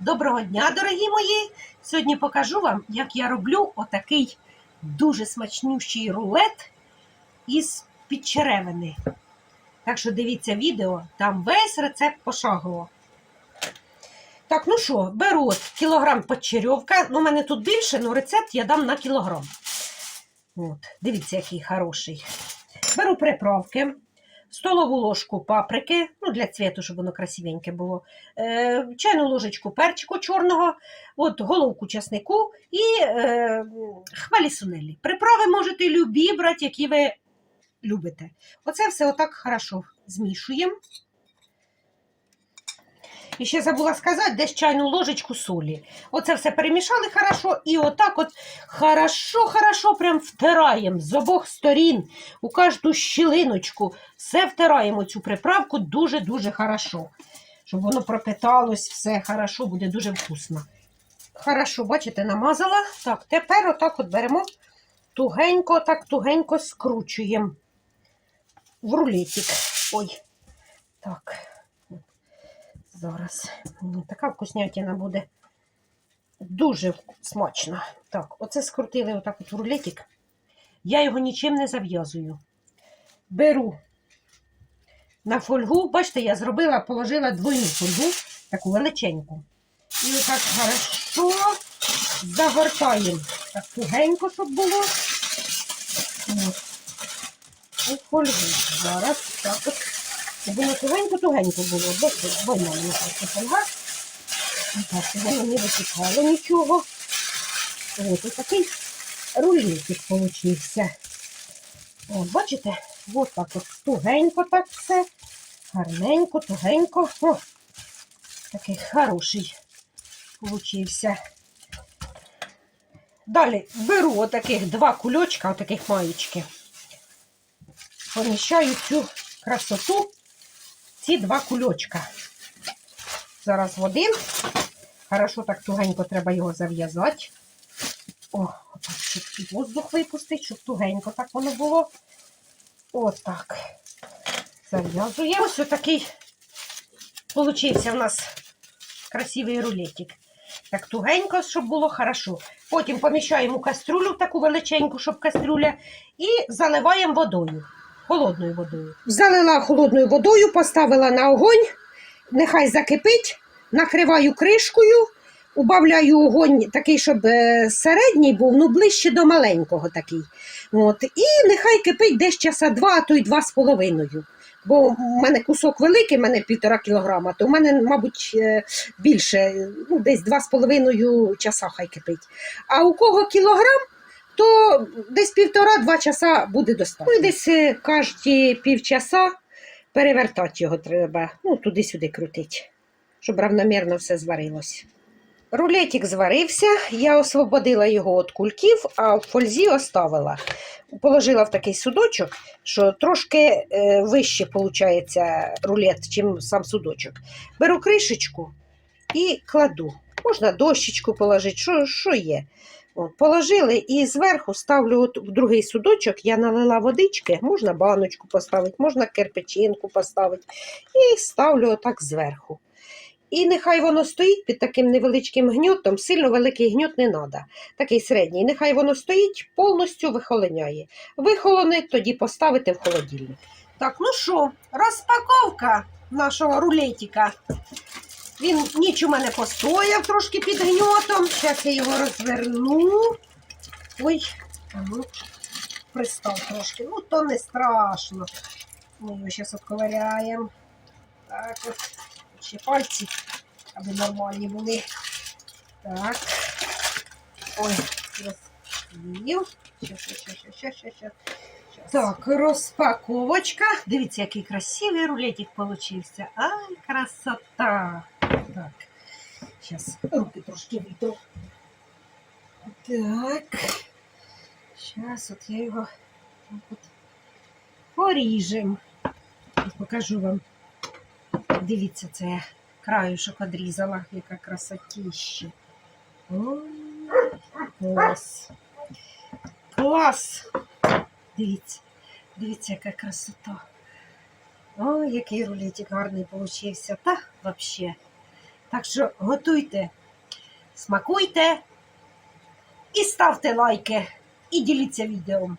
Доброго дня, дорогі мої! Сьогодні покажу вам, як я роблю отакий дуже смачнющий рулет із підчеревини. Так що дивіться відео, там весь рецепт пошагово. Так, ну що, беру от кілограм подчерьовка. Ну, у мене тут більше, але рецепт я дам на кілограм. От, дивіться, який хороший. Беру приправки, столову ложку паприки, ну для цвіту, щоб воно красивеньке було, е, чайну ложечку перчику чорного, от головку часнику і е, хвалі сунелі. Приправи можете любі брати, які ви любите. Оце все отак хорошо змішуємо. І ще забула сказати, десь чайну ложечку солі. Оце все перемішали хорошо і отак от хорошо-хорошо прям втираємо з обох сторін у кожну щілиночку. Все втираємо цю приправку дуже-дуже хорошо. Щоб воно пропиталось, все хорошо, буде дуже вкусно. Хорошо, бачите, намазала. Так, тепер отак от беремо тугенько, так тугенько скручуємо в рулетик. Ой, так. Зараз така вкуснятина буде. Дуже смачна. Так, оце скрутили отак от рулетик. Я його нічим не зав'язую. Беру на фольгу, бачите, я зробила, положила двойну фольгу, таку величеньку. І отак хорошо загортаємо. Так тугенько, щоб було. От. У фольгу. Зараз так от. Воно тугенько-тугенько було. Бачите, двойна мені просто фольга. Так, щоб воно не витікало нічого. Ось такий рулетик получився. От, бачите? От так от тугенько так все. Гарненько, тугенько. О, такий хороший получився. Далі беру отаких два кульочка, отаких маєчки. Поміщаю цю красоту ці два кульочка. Зараз в один. Хорошо так тугенько треба його зав'язати. О, отак, щоб воздух випустити, щоб тугенько так воно було. Отак. Зав'язуємо. Ось отакий получився у нас красивий рулетик. Так тугенько, щоб було хорошо. Потім поміщаємо кастрюлю, таку величеньку, щоб кастрюля, і заливаємо водою, холодною водою. Залила холодною водою, поставила на огонь, нехай закипить, накриваю кришкою, убавляю огонь такий, щоб е, середній був, ну ближче до маленького такий. От. І нехай кипить десь часа два, а то й два з половиною. Бо в мене кусок великий, в мене півтора кілограма, то в мене, мабуть, е, більше, ну, десь два з половиною часа хай кипить. А у кого кілограм, то десь півтора-два часа буде достатньо. Ну, і десь е, кожні півчаса перевертати його треба, ну, туди-сюди крутити, щоб равномірно все зварилось. Рулетик зварився, я освободила його від кульків, а в фользі оставила. Положила в такий судочок, що трошки е, вище виходить рулет, чим сам судочок. Беру кришечку і кладу. Можна дощечку положити, що, що є. От, положили і зверху ставлю от в другий судочок, я налила водички, можна баночку поставити, можна кирпичинку поставити. І ставлю отак зверху. І нехай воно стоїть під таким невеличким гньотом, сильно великий гньот не треба, такий середній. Нехай воно стоїть, повністю вихолоняє. Вихолоне, тоді поставити в холодильник. Так, ну що, розпаковка нашого рулетика. Він ніч у мене постояв трошки під гньотом. Зараз я його розверну. Ой, ну, пристав трошки. Ну, то не страшно. Ми його зараз отковиряємо. Так от. Ще пальці, аби нормальні були. Так. Ой, розкрив. Щас, щас, щас, щас, щас. Так, розпаковочка. Дивіться, який красивий рулетик получився. Ай, красота. Так. Зараз руки трошки витру. Так. Зараз от я його так от поріжем. І покажу вам. Дивіться, це я краюшок одрізала, яка красотіща. Ой, Клас. Клас. Дивіться, дивіться, яка красота. Ой, який рулетик гарний получився. Та взагалі. Так що готуйте, смакуйте і ставте лайки, і діліться відео.